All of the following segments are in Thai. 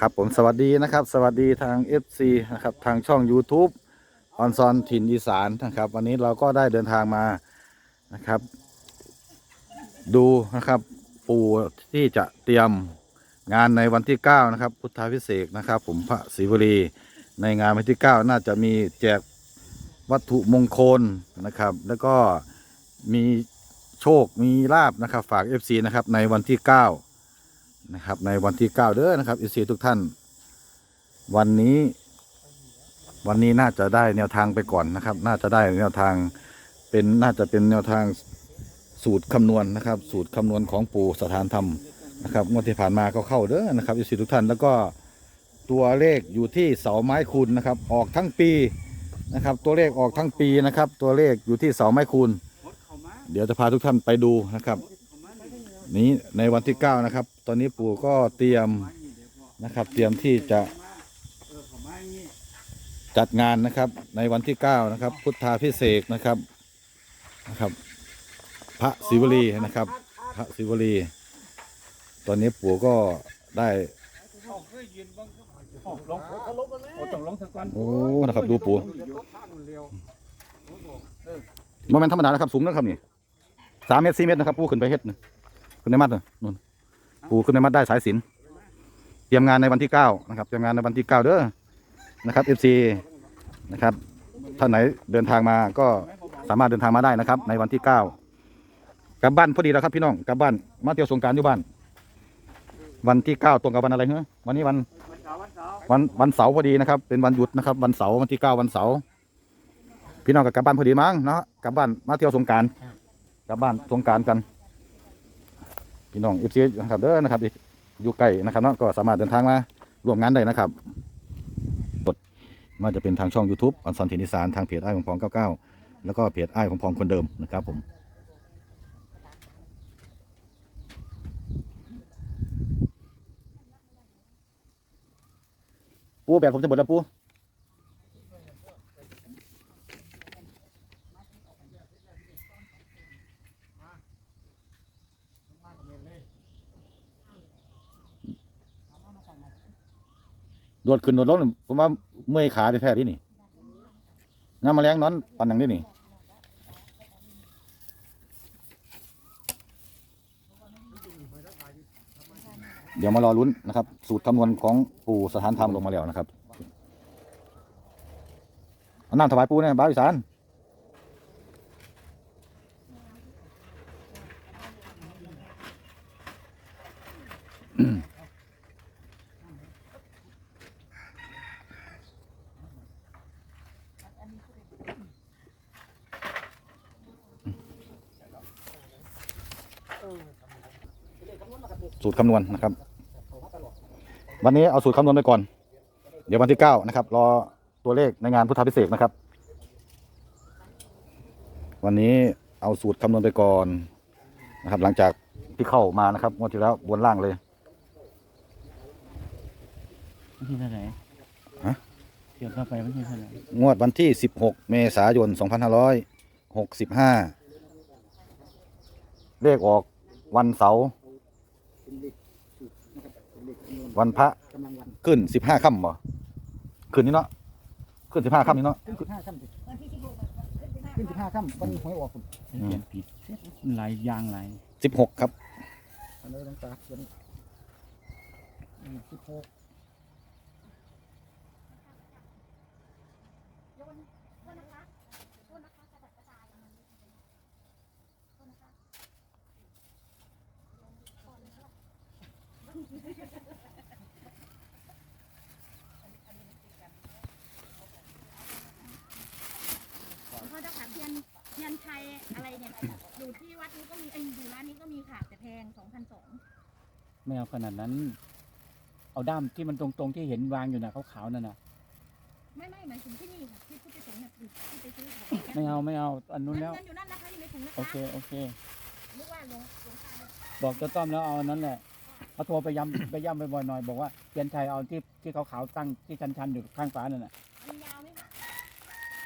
ครับผมสวัสดีนะครับ สวัสดีทาง FC นะครับทางช่อง YouTube ออนซอนถิ่นอีสานนะครับ วันนี้เราก็ได้เดินทางมานะครับ ดูนะครับปูที่จะเตรียมงานในวันที่ 9 นะครับ พุทธาพิเศษนะครับ ผมพระศรีวลีในงานวันที่ 9 น่าจะมีแจกวัตถุมงคลนะครับ แล้วก็มีโชคมีลาบนะครับ ฝาก FC นะครับในวันที่ 9 นะครับ ในวันที่9เด้อนะครับอีซีทุกท่าน วันนี้ วันนี้น่าจะได้แนวทางไปก่อนนะครับ น่าจะได้แนวทางเป็นน่าจะเป็นแนวทางสูตรคำนวณนะครับ สูตรคำนวณของปู่สถานธรรมนะครับงวดที่ผ่านมาก็เข้าเด้อนะครับอีซีทุกท่านแล้วก็ตัวเลขอยู่ที่เสาไม้คูณนะครับ ออกทั้งปีนะครับ ตัวเลขออกทั้งปีนะครับ ตัวเลขอยู่ที่เสาไม้คูณเดี๋ยวจะพาทุกท่านไปดูนะครับ นี้ในวันที่ 9 นะครับ ตอนนี้ปู่ก็เตรียมนะครับ เตรียมที่จะจัดงานนะครับ ในวันที่ 9 นะครับ พุทธาพิเศษนะครับนะครับ พระศิวลีนะครับ พระศิวลี ตอนนี้ปู่ก็ได้โอ้นะครับดูปู่โมเมนธรรมดานะครับสูงนะครับนี่สามเมตรสี่เมตรนะครับปูขึ้นไปเฮ็ดนะ ขึ้นในมัดนะนู่นปูขึ้นในมัดได้สายสินเตรียมงานในวันที่เก้านะครับเตรียมงานในวันที่เก้าเด้อนะครับเอฟซีนะครับท่านไหนเดินทางมาก็สามารถเดินทางมาได้นะครับ ในวันที่เก้ากลับบ้านพอดีแล้วครับพี่น้องกลับบ้านมาเที่ยวสงการอยู่บ้าน วันที่เก้าตรงกับวันอะไรเฮ้วันนี้วันวันวันเสาร์พอดีนะครับ เป็นวันหยุดนะครับ วันเสาร์วันที่เก้าวันเสาร์พี่น้องก็กลับบ้านพอดีมั้งเนาะกลับบ้านมาเที่ยวสงการกลับบ้านสงการกัน พี่น้องเอฟซีนะครับเด้อนะครับอยู่ใกล้นะครับเนาะก็สามารถเดินทางมาร่วมงานได้นะครับกดไมันจะเป็นทางช่อง YouTube อันสันทินิสานทางเพจไอ้ของพอง99แล้วก็เพจไอ้ของพองคนเดิมนะครับผมปูแบบผมจะหมดแล้วปู โดดขึ้นโดดลงนี่ผมว่าเมื่อยขาแท้ๆที่นี่น้ำมแมลงนอนปันอย่างนี้นี่เดี๋ยวมารอลุ้นนะครับ สูตรคำนวณของปู่สถานธรรมลงมาแล้วนะครับน้ำถวายปู่เนี่ยบ้าวอีสาน สูตรคำนวณนะครับ วันนี้เอาสูตรคำนวณไปก่อน เดี๋ยววันที่เก้านะครับ รอตัวเลขในงานพุทธพิเศษกนะครับ วันนี้เอาสูตรคำนวณไปก่อนนะครับ หลังจากที่เข้ามานะครับงวดที่แล้วบนล่างเลยวันที่เท่าไหร่ฮะเกี่ยวเข้าไปวันที่เท่าไหร่งวดวันที่ 16 เมษายน 2565 เลขออก วันเสาร์วันพระขึ้น15ค่ำบ่ขึ้นนี่เนาะขึ้น15ค่ำนี่เนาะขึ้นสิบห้าค่ำขึ้นสิบห้าค่ำวันหวยออกผมเขียนผิดหลายอย่างหลาย16ครับอันนี้ต้องตาเขียนสิบหก เขาจะขายเทียนเทียนไทย อะไรเนี่ยอยู่ที่วัดนี้ก็มีเอยอยู่ร้านนี้ก็มีค่ะแต่แพงสองพันสองไม่เอาขนาดนั้น เอาด้ามที่มันตรงๆที่เห็นวางอยู่น่ะขาวๆนั่นน่ะไม่ไม่หมายถึงที่นี่ค่ะที่ผู้ไปส่งเนี่ยที่ไปซื้อของไม่เอาไม่เอาอันนู้นแล้วเงินอยู่นั่นนะคะอยู่ในถุงนะโอคะเคโอเคนึกว่าหลวงหลวงตาเนี่ยบอกเจ้าต้อมแล้วเอาอันนั้นแหละเขาโทรไปย้ำไปย้ำไปบ่อยๆหน่อยบอกว่าเทียนชัยเอาที่ที่ขาวๆตั้งที่ชันๆอยู่ข้างฝานั่นน่ะมันยาวไหมคะ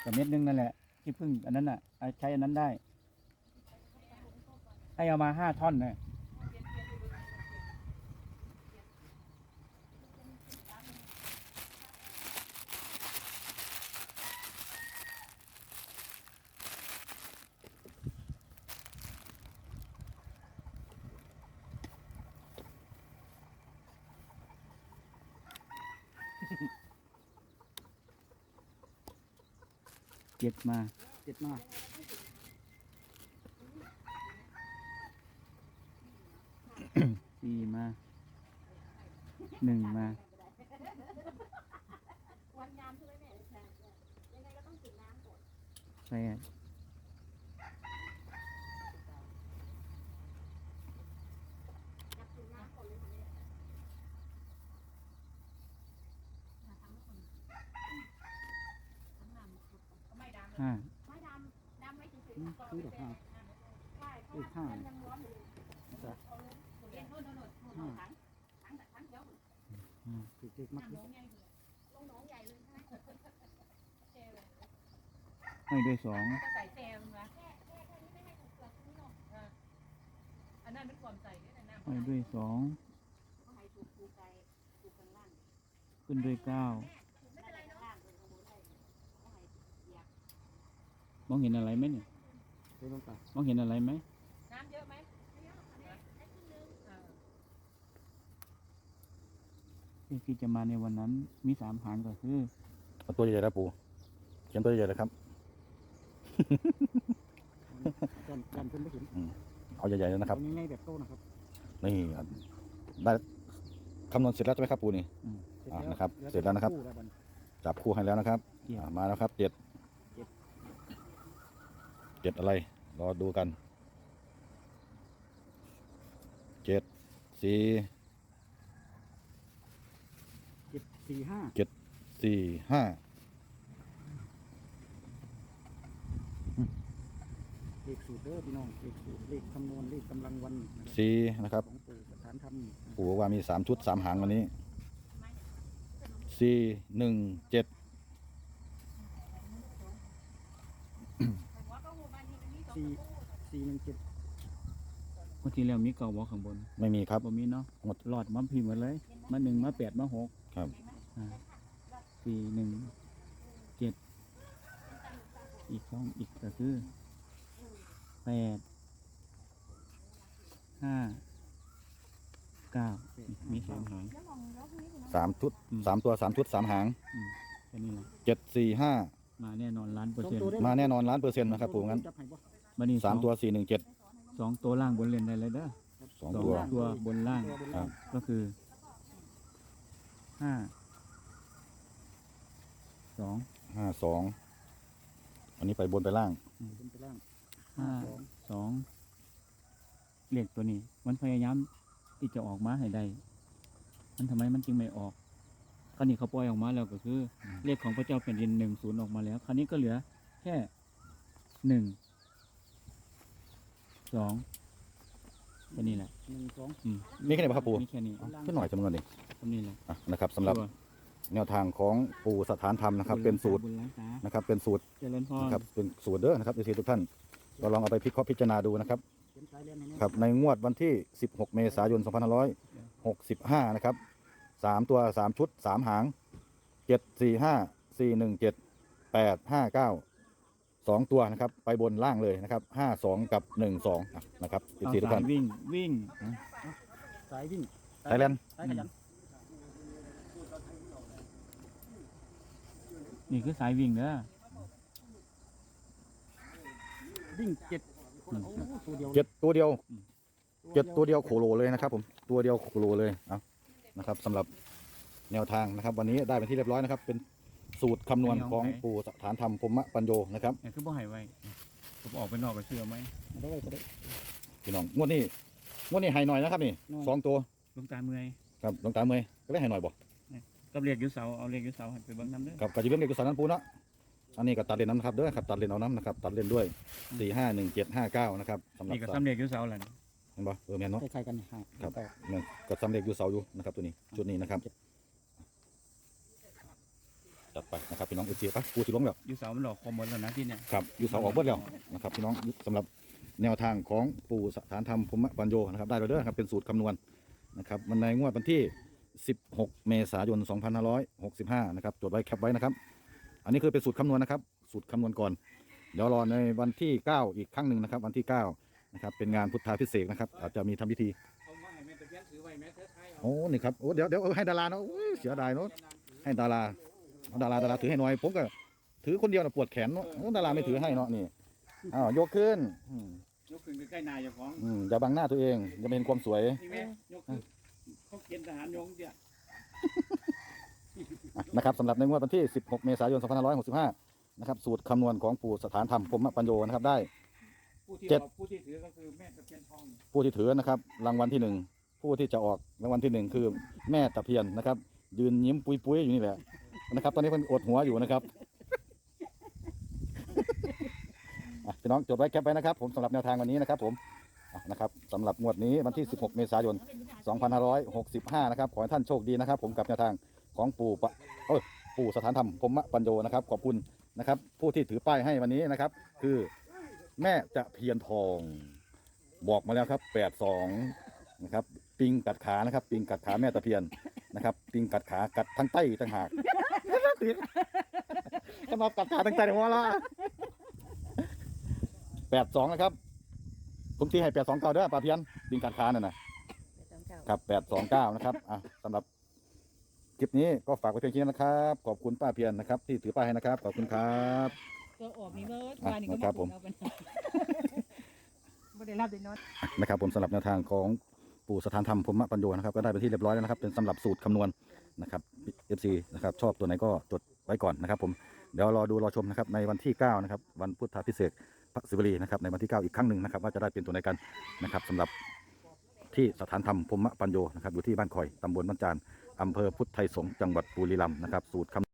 แต่เม็ดนึงนั่นแหละที่พึ่งอันนั้นน่ะเอาใช้อันนั้นได้ ให้เอามาห้าท่อนนะเจ็ดมาเจ็ดมา หนึ่งมาวันยามใช่ไหมแม่ยังไงก็ต้องกินน้ำก่อนแปดอยากกินน้ำก่อนเลยค่ะเนี่ยไม่ดำห้าไม่ดำดำไม่ถึงถึงอืมคือดอกห้าใช่เพราะว่ามันยังร้อนอยู่ จเลยให้ด้วยสองก็ใส่เซลล์นะแค่แค่แค่นี้ไม่ให้ถูกเปลือกนี่หรอกอันนั้นเป็นความใส่เนี่ยนะให้ด้วยสองให้ถูกถูกใจถูกข้างล่างขึ้นด้วยเก้ามองเห็นอะไรไหมเนี่ยมองเห็นอะไรไหม น้ำเยอะไหม ให้เยอะอันนี้ให้ครึ่งนึง เออ เลขที่จะมาในวันนั้นมีสามหางก็คือเอาตัวใหญ่ๆนะปูเขียนตัวใหญ่ๆเลยครับก่อนก่อนเพิ่นไปเห็นเอาใหญ่ๆเลยนะครับเอาง่ายๆแบบโตนะครับนี่ได้คำนวณเสร็จแล้วใช่ไหมครับปูนี่เสร็จอ่าแล้วนะครับ เสร็จแล้วนะครับคู่แล้วบัดนี้จับคู่ให้แล้วนะครับเกี่ยวอ่ามาแล้วครับเจ็ดเจ็ดเจ็ดอะไร รอดูกันเจ็ดสี่ เจ็ดสี่ห้าสี่ห้าเลขสูตรเด้อพี่น้องเลขสูตรเลขคำนวณเลขกำลังวันนะครับสี่นะครับของปู่สถานธรรมปู่บอกว่ามีสามชุดสามหางวันนี้สี่หนึ่งเจ็ดหัวก็หัวบ้านนี้มันมีสองสี่สี่หนึ่งเจ็ดเมื่อที่แล้วมีเก่าบอกข้างบนไม่มีครับ บ่มีเนาะหมดหลอดมาพิมพ์หมดเลย มาหนึ่งมาแปดมาหกครับอ่า สี่หนึ่งเจ็ดอีกสองอีกก็คือแปดห้าเก้ามีสามหางแล้วมองแล้วพรุ่งนี้คุณสามชุดอืมสามตัวสามชุดสามหางแค่นี้แหละเจ็ดสี่ห้ามาแน่นอนล้านเปอร์สองเซ็นต์ตัวได้มาแน่นอนล้านเปอร์เซ็นต์นะครับปู่งั้นจับให้บ่บันนี้สามตัวสี่หนึ่งเจ็ดสองตัวล่างบนเลนได้เลยเด้อสองสองตัวตัวบนล่างตัวบนครัล่างบก็คือห้า สองห้าสองอันนี้ไปบนไปล่างบนไปล่างห้าสองสองเลขตัวนี้ มันพยายามที่จะออกมาให้ได้ มันทำไมมันจึงไม่ออกคราวนี้เขาปล่อยออกมาแล้วก็คืออเลขของพระเจ้าแผ่นดินหนึ่งศูนย์ออกมาแล้ว คราวนี้ก็เหลือ แค่หนึ่งสองแค่นี้แหละหนึ่งสองอืมนี่แค่ไหนครับปู่มีแค่นี้เอาขึ้นหน่อยจำนวนดิแค่นี้แหละอะนะครับสำหรับตัว แนวทางของปู่สถานธรรมนะครับ เป็นสูตรบุญล้างตานะครับ เป็นสูตรเจริญพรนะครับเป็นสูตรเด้อนะครับทีทุกท่านก็ลองเอาไปพิเคราะห์พิจารณาดูนะครับเขียนสายเรียนให้แน่ครับในงวดวันที่ 16 เมษายน 2565 นะครับสามตัวสามชุดสามหางเจ็ดสี่ห้าสี่หนึ่งเจ็ดแปดห้าเก้าสองตัวนะครับ ไปบนล่างเลยนะครับห้าสองกับหนึ่งสองนะครับทีเอาทุกสาท่ายนวิ่ง วิ่ง สายวิ่งไทยแลนด์สายขยัน นี่คือสายวิ่งเด้อวิ่งเจ็ดอืมโอ้ตัวเดียวเจ็ดตัวเดียวเจ็ดตัวเดียวโคโลเลยนะครับ ผมตัวเดียวโคโลเลยเอานะครับสำหรับแนวทางนะครับ วันนี้ได้เป็นที่เรียบร้อยนะครับ เป็นสูตรคำนวณของปู่สถานธรรมพรหมปัญโยนะครับเนี่ยคือบ่ใหายไว้ผมออกไปนอกก็เชื่อไหมได้ไว้ก็ได้พี่น้องงวดนี้งวดนี้ให้หน่อยนะครับนี่หน่อยสองตัวลงตาเมื่อยครับหลวงตาเมยก็ได้ให้หน่อยบ่กั บเรียกอยุเสาเอาเรียกอยุเสาให้ไปเบิ่งน้ำเด้อกับกระจิเบิ้งเด็กกุศลนั้นปูเนาะอันนี้ก็ตัดเลนน้ำนะครับเด้อครับตัดเลนเอาน้ำนะครับตัดเลนด้วยสี่ห้าหนึ่งเจ็ดห้าเก้านะครับสำหรับนี่ก็ซ้ำเรียกอยุเสาแหละเห็นบ่เออแม่นเนาะ คล้ายๆกันห่างครับต่อแม่นก็สำเร็จอยู่เสาอยู่นะครับตัวนี้ชุดนี้นะครับจัดไปนะครับพี่น้องเอเจียปะปูสิลงแล้ว อยุเสามันหลอกคอมหมดแล้วนะที่เนี่ย ครับอยู่เสาออกเบิดแล้วนะครับพี่น้องสำหรับแนวทางของปู่สถานธรรมพรหมปัญโยนะครับได้แล้วเด้อครับเป็นสูตรคำนวณนะครับมันในงวดวันที่ 16เมษายน 2565 นะครับ จดไว้แคปไว้นะครับ อันนี้คือเป็นสูตรคำนวณนะครับ สูตรคำนวณก่อน เดี๋ยวรอในวันที่ 9 อีกครั้งหนึ่งนะครับ วันที่ 9 นะครับ เป็นงานพุทธาพิเศษกนะครับ อาจจะมีทำพิธีโอ้ นี่ครับ โอ้ เดี๋ยวเดี๋ยวเอาให้ดาราเนาะอุ้ยเสียดายเนาะให้ให้ดารา ดาราดาราถือให้หน่อย ผมก็ถือคนเดียวนะปวดแขนเนาะ ดาราไม่ถือให้เนาะนี่ อ้าวยกขึ้นอืมยกขึ้นใกล้ๆนายเจ้าของอืมอย่าบังหน้าตัวเองอย่าไปเห็นความสวยนี่แม่ยกขึ้นเขาเกณฑ์ทหารยงเดียวอะ นะครับสำหรับในงวดวันที่ 16 เมษายน 2565 นะครับ สูตรคำนวณของปู่สถานธรรมพรหมปัญโยนะครับได้ ผู้ที่เจ็ดออกผู้ที่ถือก็คือแม่ตะเคียนทองผู้ที่ถือนะครับ รางวัลที่หนึ่งผู้ที่จะออกรางวัลที่หนึ่งคือแม่ตะเพียนนะครับ ยืนยิ้มปุยๆอยู่นี่แหละนะครับ ตอนนี้เพิ่นอดหัวอยู่นะครับอะพี่น้องจดไว้แคปไว้นะครับ ผมสำหรับแนวทางวันนี้นะครับ ผมอะ นะครับสำหรับงวดนี้วันที่ 16 เมษายน 2565 นะครับ ขอให้ท่านโชคดีนะครับ ผมกับแนวทางของปู่ปะเอยปู่สถานธรรมพรหมปัญโยนะครับ ขอบคุณนะครับ ผู้ที่ถือป้ายให้วันนี้นะครับ คือแม่จะเพียนทอง บอกมาแล้วครับ 82 นะครับ ปิงกัดขานะครับ ปิงกัดขาแม่ตะเพียนนะครับ ปิงกัดขากัดทั้งใต้ต่างหากก็มากัดขาทั้งใต้หัวละ82 นะครับ ผมที่ให้829เด้อปลาเพียนปิงกัดขานั่นน่ะครับแปดสองเก้านะครับอะสำหรับคลิปนี้ก็ฝากไว้เพียงแค่นี้นะครับ ขอบคุณป้าเพียรนะครับ ที่ถือป้ายให้นะครับ ขอบคุณครับตัวออกนี่เบิร์ดอะวานี่ก็นะครับผมเอาไปไม่ได้รับได้นอน นะครับผมสำหรับแนวทางของปู่สถานธรรมพรหมปัญโยนะครับก็ได้ไปนที่เรียบร้อยแล้วนะครับเป็นสำหรับสูตรคำนวณนะครับ FC นะครับชอบตัวไหนก็จดไว้ก่อนนะครับผมเดี๋ยวรอดูรอชมนะครับในวันที่ 9 นะครับ วันพุทธาพิเศษก พระศิวลีนะครับในวันที่9อีกครั้งหนึ่งนะครับว่าจะได้เป็นตัวไหนกันนะครับสำหรับที่สถานธรรมพมะปัญโยนะครับอยู่ที่บ้านคอยตำบลบ้านจานอำเภอพุทธไทยสงฆ์จังหวัดบุรีรัมย์นะครับสูตรคำ